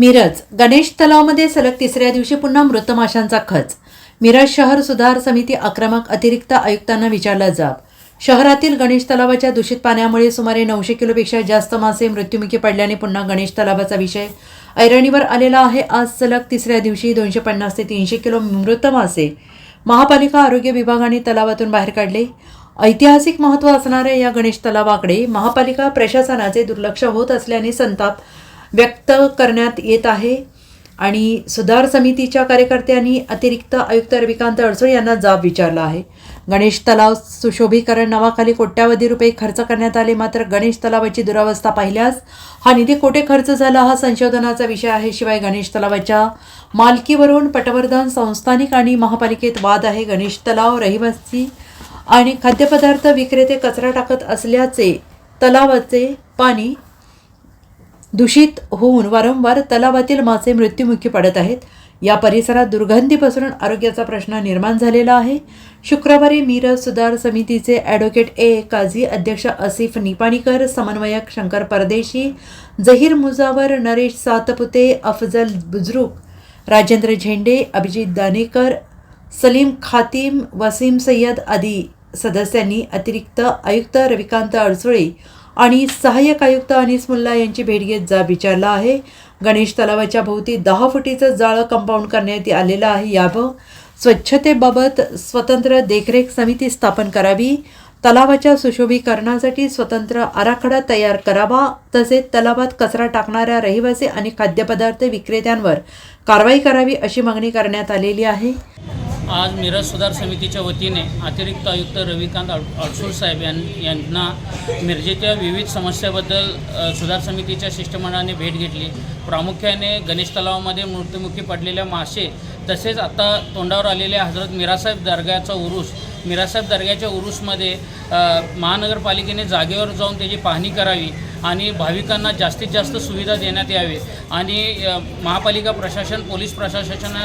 मिरज गणेश तलावमध्ये सलग तिसऱ्या दिवशी पुन्हा मृत माशांचा खच. मिरज शहर सुधार समिती आक्रमक अतिरिक्त आयुक्तांना विचारला जाब. शहरातील गणेश तलावाच्या दूषित पाण्यामुळे सुमारे नऊशे किलोपेक्षा जास्त मासे मृत्युमुखी पडल्याने पुन्हा गणेश तलावाचा विषय ऐरणीवर आलेला आहे. आज सलग तिसऱ्या दिवशी दोनशे पन्नास ते तीनशे किलो मृत मासे महापालिका आरोग्य विभागाने तलावातून बाहेर काढले. ऐतिहासिक महत्त्व असणाऱ्या या गणेश तलावाकडे महापालिका प्रशासनाचे दुर्लक्ष होत असल्याने संताप व्यक्त करण्यात येत आहे. आणि सुधार समितीच्या कार्यकर्त्यांनी अतिरिक्त आयुक्त रविकांत अडसूळ यांना जाब विचारला आहे. गणेश तलाव सुशोभीकरण नावाखाली कोट्यावधी रुपये खर्च करण्यात आले मात्र गणेश तलावाची दुरावस्था पाहिल्यास हा निधी कोठे खर्च झाला हा संशोधनाचा विषय आहे. शिवाय गणेश तलावाच्या मालकीवरून पटवर्धन संस्थानिक आणि महापालिकेत वाद आहे. गणेश तलाव रहिवासी आणि खाद्यपदार्थ विक्रेते कचरा टाकत असल्याचे तलावाचे पाणी दूषित होऊन वारंवार तलावातील मासे मृत्युमुखी पडत आहेत. या परिसरात दुर्गंधी पसरून आरोग्याचा प्रश्न निर्माण झालेला आहे. शुक्रवारी मिरज सुधार समितीचे ॲडव्होकेट ए. काझी अध्यक्ष असिफ निपाणीकर समन्वयक शंकर परदेशी जहीर मुजावर नरेश सातपुते अफजल बुजरुक राजेंद्र झेंडे अभिजित दानेकर सलीम खातीम वसीम सय्यद आदी सदस्यांनी अतिरिक्त आयुक्त रविकांत अडसुळे आणि सहाय्यक आयुक्त अनिस मुल्ला यांची भेट घेत जा विचारला आहे. गणेश तलावाच्या भोवती दहा फुटीचं जाळं कंपाऊंड करण्यात आलेलं आहे. यावं स्वच्छतेबाबत स्वतंत्र देखरेख समिती स्थापन करावी. तलावाच्या सुशोभीकरणासाठी स्वतंत्र आराखडा तयार करावा. तसेच तलावात कचरा टाकणाऱ्या रहिवासी आणि खाद्यपदार्थ विक्रेत्यांवर कारवाई करावी अशी मागणी करण्यात आलेली आहे. आज मिरज सुधार समितीच्या वतीने अतिरिक्त आयुक्त रविकांत अड अडसूळ साहेब यां यांना मिरजेच्या विविध समस्याबद्दल सुधार समितीच्या शिष्टमंडळाने भेट घेतली. प्रामुख्याने गणेश तलावामध्ये मृत्युमुखी पडलेल्या मासे तसेच आता तोंडावर आलेल्या हजरत मिरासाहेब दर्ग्याचा उरूस. मिरासाहेब दर्ग्याच्या उरूसमध्ये महानगरपालिकेने जागेवर जाऊन त्याची पाहणी करावी. आणि भाविकांना जास्तीत जास्त सुविधा देण्यात यावी. आणि महापालिका प्रशासन पोलीस प्रशासन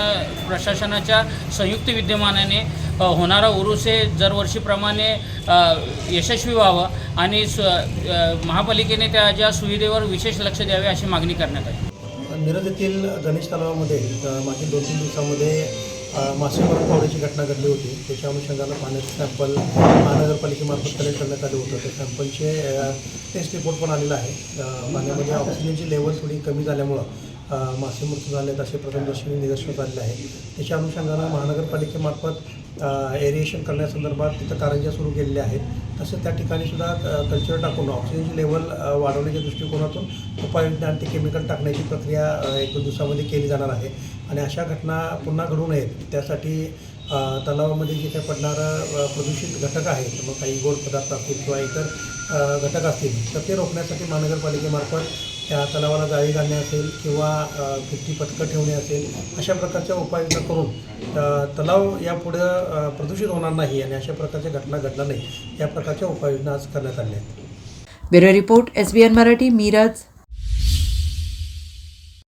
प्रशासनाच्या संयुक्त विद्यमानाने होणारा उरुस हे दरवर्षीप्रमाणे यशस्वी व्हावं आणि स महापालिकेने त्या ज्या सुविधेवर विशेष लक्ष द्यावे अशी मागणी करण्यात आली. मिरज येथील गणेश तलावामध्ये मागील दोन तीन दिवसामध्ये मासेमारी पावण्याची घटना घडली होती. त्याच्या अनुषंगानं पाण्याचे सॅम्पल महानगरपालिकेमार्फत कलेक्ट करण्यात आलं होतं. त्या सॅम्पलचे टेस्ट रिपोर्ट पण आलेला आहे. पाण्यामध्ये ऑक्सिजनची लेवल थोडी कमी झाल्यामुळं मासे मृत्यू झालेत असे प्रथमदर्शनी निदर्शनात आलेले आहे त्याच्या अनुषंगानं महानगरपालिकेमार्फत एरिएशन करण्यासंदर्भात तिथं कारंज्या सुरू केलेल्या आहेत. तसंच त्या ठिकाणी सुद्धा कल्चर टाकून ऑक्सिजनची लेवल वाढवण्याच्या दृष्टिकोनातून उपाययोजना आणि ते केमिकल टाकण्याची प्रक्रिया एक दोन दिवसामध्ये केली जाणार आहे. आणि अशा घटना पुन्हा घडू नयेत. त्यासाठी तलावामध्ये जे काही पडणारं प्रदूषित घटक आहेत मग काही गोड पदार्थ असतील किंवा इतर घटक असतील तर ते रोखण्यासाठी महानगरपालिकेमार्फत त्या तलावाला जाळी घालणे असेल किंवा भित्ती पटकं ठेवणे असेल अशा प्रकारच्या उपाययोजना करून तलाव यापुढं प्रदूषित होणार नाही आणि अशा प्रकारच्या घटना घडणार नाही या प्रकारच्या उपाययोजना आज करण्यात आल्या आहेत. Bureau report S B N Marathi Miraj.